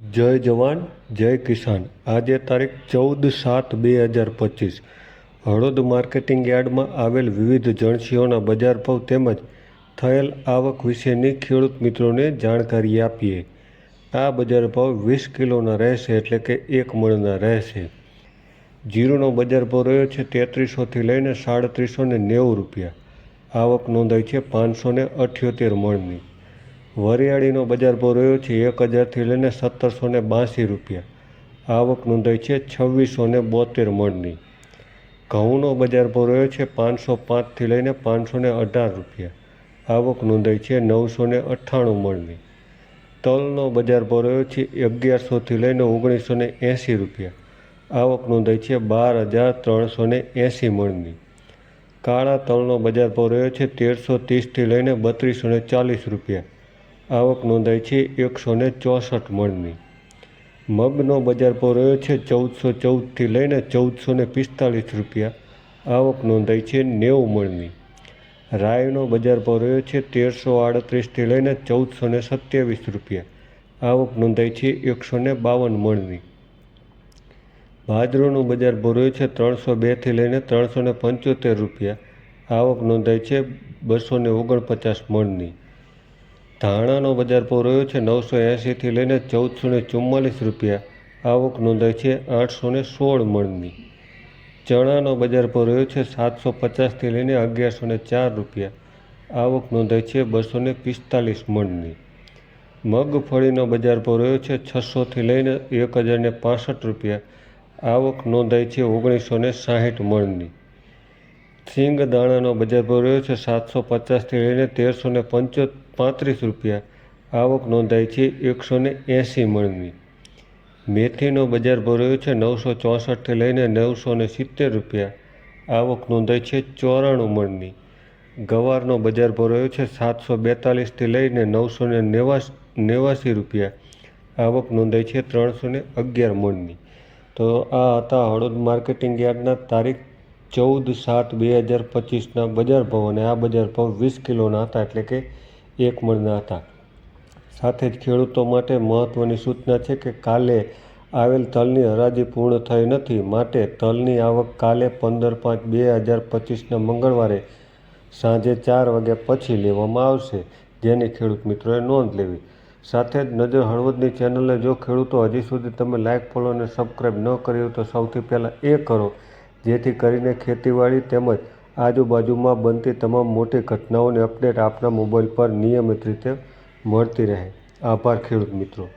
જય જવાન, જય કિસાન. આજે તારીખ ચૌદ સાત બે હજાર પચીસ. હળોદ માર્કેટિંગ યાર્ડમાં આવેલ વિવિધ જણસીઓના બજાર ભાવ તેમજ થયેલ આવક વિશેની ખેડૂત મિત્રોને જાણકારી આપીએ. આ બજાર ભાવ વીસ કિલોના રહેશે એટલે કે એક મણના રહેશે. જીરુનો બજાર ભાવ રહ્યો છે તેત્રીસોથી લઈને સાડત્રીસો ને નેવું રૂપિયા. આવક નોંધાઈ છે પાંચસો ને અઠ્યોતેર મણની. વરિયાળીનો બજાર ભાવ રહ્યો છે એક હજારથી લઈને સત્તરસો ને બાંસી રૂપિયા. આવક નોંધાઈ છે છવ્વીસો ને બોતેર મણની. ઘઉંનો બજાર ભાવ રહ્યો છે પાંચસો પાંચથી લઈને પાંચસો ને અઢાર રૂપિયા. આવક નોંધાઈ છે નવસો ને અઠ્ઠાણું મણની. તલનો બજાર ભાવ રહ્યો છે અગિયારસોથી લઈને ઓગણીસો ને એંસી રૂપિયા. આવક નોંધાઈ છે બાર હજાર ત્રણસો ને એંસી મણની. કાળા તલનો બજાર ભાવ રહ્યો છે તેરસો ત્રીસથી લઈને બત્રીસો ને ચાલીસ રૂપિયા. આવક નોંધાઈ છે એકસો ને ચોસઠ મણની. મગનો બજાર ભાવ રહ્યો છે ચૌદસો ચૌદથી લઈને ચૌદસો ને પિસ્તાલીસ રૂપિયા. આવક નોંધાઈ છે નેવું મણની. રાયનો બજાર ભાવ રહ્યો છે તેરસો આડત્રીસથી લઈને ચૌદસો ને સત્યાવીસ રૂપિયા. આવક નોંધાઈ છે એકસો ને બાવન મણની. ભાદરોનું બજાર ભાવ રહ્યો છે ત્રણસો બેથી લઈને ત્રણસો ને પંચોતેર રૂપિયા. આવક નોંધાઈ છે બસો ને ઓગણપચાસ મણની. ધાણાનો બજાર ભાવ રહ્યો છે નવસો એંશીથી લઈને ચૌદસો ને ચુમ્માલીસ રૂપિયા. આવક નોંધાઈ છે આઠસો ને સોળ મણની. ચણાનો બજાર ભાવ રહ્યો છે સાતસો પચાસથી લઈને અગિયારસો ને ચાર રૂપિયા. આવક નોંધાઈ છે બસો ને પિસ્તાલીસ મણની. મગફળીનો બજાર ભાવ રહ્યો છે છસોથી લઈને એક હજાર ને પાસઠ રૂપિયા. આવક નોંધાઈ છે ઓગણીસો ને સાહીઠ મણની. સિંગ દાણાનો બજાર ભાવ રહ્યો છે સાતસો પચાસથી લઈને તેરસો ને પંચો, પાંત્રીસ રૂપિયા. આવક નોંધાઈ છે એકસો ને એંસી મણની. મેથીનો બજાર ભાવ રહ્યો છે નવસો ચોસઠથી લઈને નવસો ને સિત્તેર રૂપિયા. આવક નોંધાઈ છે ચોરાણું મણની. ગવારનો બજાર ભાવ રહ્યો છે સાતસો બેતાલીસથી લઈને નવસો ને નેવાસ, નેવાસી રૂપિયા. આવક નોંધાઈ છે ત્રણસો ને અગિયાર મણની. તો આ હતા હળદ માર્કેટિંગ યાર્ડના તારીખ ચૌદ સાત બે હજાર પચીસના બજાર ભાવ અને આ બજાર ભાવ વીસ કિલોના હતા એટલે કે એક મણના હતા. સાથે જ ખેડૂતો માટે મહત્ત્વની સૂચના છે કે કાલે આવેલ તલની હરાજી પૂર્ણ થઈ નથી, માટે તલની આવક કાલે પંદર પાંચ બે હજાર પચીસના મંગળવારે સાંજે ચાર વાગ્યા પછી લેવામાં આવશે, જેની ખેડૂત મિત્રોએ નોંધ લેવી. સાથે જ નજર હળવદની ચેનલને જો ખેડૂતો હજી સુધી તમે લાઇક ફોલો અને સબસ્ક્રાઈબ ન કર્યું તો સૌથી પહેલાં એ કરો જેથી કરીને ખેતીવાડી તેમજ આજુબાજુમાં બનતી તમામ મોટી ઘટનાઓની અપડેટ આપના મોબાઈલ પર નિયમિત રીતે મળતી રહે. આભાર ખેડૂત મિત્રો.